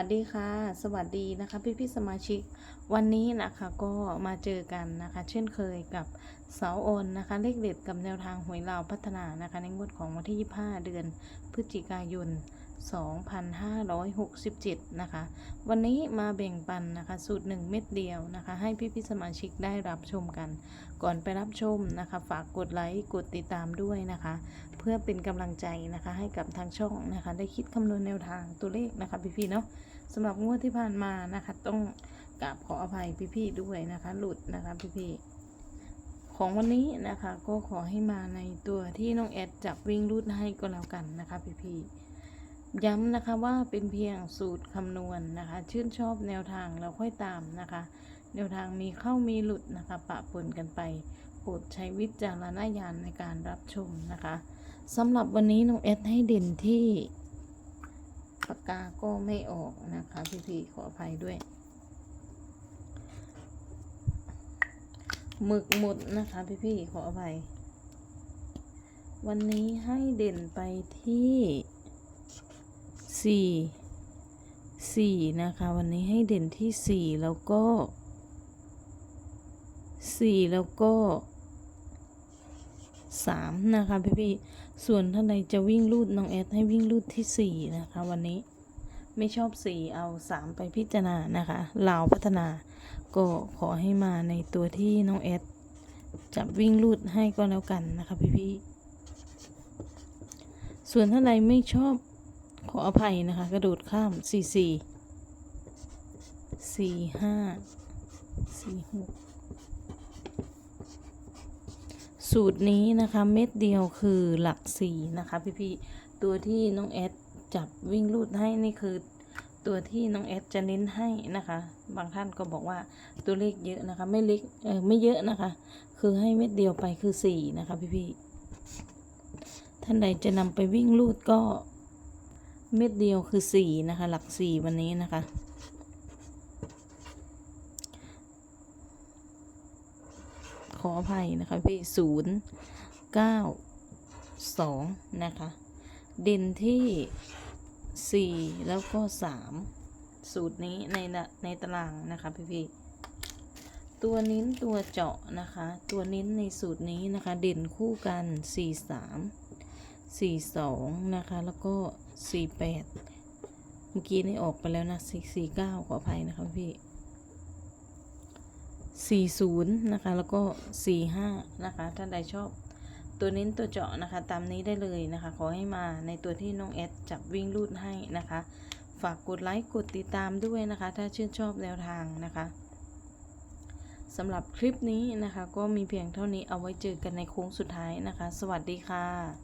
สวัสดีค่ะ สวัสดีนะคะพี่พี่ๆสมาชิก วันนี้นะคะก็มาเจอกันนะคะ เช่นเคยกับเสาโอนนะคะ เลขเด็ดกับแนวทางหวยลาวพัฒนานะคะ ในงวดของวันที่ 25 เดือนพฤศจิกายน 2567 นะคะ วันนี้มาแบ่งปันนะคะ สูตร 1 เม็ดเดียวนะคะ ให้พี่พี่สมาชิกได้รับชมกัน ก่อนไปรับชมนะคะ ฝากกดไลค์กดติดตามด้วยนะคะ เพื่อเป็นกำลังใจนะคะ ให้กับทางช่องนะคะ ได้คิดคำนวณแนวทางตัวเลขนะคะ พี่ๆเนาะสำหรับงวดที่ผ่านมานะคะ ต้องกราบขออภัยพี่ๆด้วยนะคะ หลุดนะคะพี่ๆของวันนี้นะคะก็ขอให้มาในตัวที่น้องแอดจับวิ่งรูดให้ก็แล้วกันนะคะพี่ๆ ย้ำนะคะว่าเป็นเพียงสูตรคำนวณนะคะ ชื่นชอบแนวทางแล้วค่อยตามนะคะ แนวทางมีเข้ามีหลุดนะคะ ปะปนกันไปโปรดใช้วิจารณญาณในการรับชมนะคะสำหรับวันนี้น้องแอดให้เด่นที่ปากกาก็ไม่ออกนะคะ พี่ๆขออภัยด้วยหมึกหมดนะคะ พี่ๆขออภัย วันนี้ให้เด่นไปที่ สี่สี่นะคะ วันนี้ให้เด่นที่สี่แล้วก็สี่แล้วก็สามนะคะพี่ๆส่วนท่านใดจะวิ่งลูดน้องแอดให้วิ่งลูดที่สี่นะคะ วันนี้ไม่ชอบสี่เอาสามไปพิจารณานะคะลาวพัฒนา ก็ขอให้มาในตัวที่น้องแอดจะวิ่งลูดให้ก็แล้วกันนะคะพี่ๆส่วนท่านใดไม่ชอบ ออภัยนะคะ กระโดดข้ามสี่สี่สี่ห้าสี่หกสูตรนี้นะคะเม็ดเดียวคือหลักสี่นะคะ พี่ๆตัวที่น้องแอดจับวิ่งลูดให้นี่คือตัวที่น้องแอดจะเน้นให้นะคะ บางท่านก็บอกว่าตัวเลขเยอะนะคะ ไม่เล็กเออไม่เยอะนะคะ คือให้เม็ดเดียวไปคือสี่นะคะ พี่ๆท่านใดจะนำไปวิ่งลูดก็ เม็ดเดียวคือสี่นะคะ หลักสี่วันนี้นะคะ ขออภัยนะคะพี่ศูนย์เก้าสองนะคะ เด่นที่สี่แล้วก็สามสูตรนี้ในนในตารางนะคะพี่พี่ตัวนิ้นตัวเจาะนะคะ ตัวนิ้นในสูตรนี้นะคะ เด่นคู่กันสี่สามสี่สองนะคะ แล้วก็ สี่แปดเมื่อกี้นี่ออกไปแล้วนะสี่สี่เก้าขออภัยนะคะพี่40นย์นะคะ แล้วก็45นะคะ ท่านใดชอบ ตัวเน้นตัวเจาะนะคะ ตามนี้ได้เลยนะคะ ขอให้มาในตัวที่น้องแอดจับวิ่งรูดให้นะคะ ฝากกดไลค์กดติดตามด้วยนะคะ ถ้าชื่นชอบแนวทางนะคะสำหรับคลิปนี้นะคะ ก็มีเพียงเท่านี้เอาไว้เจอกันในโค้งสุดท้ายนะคะ สวัสดีค่ะ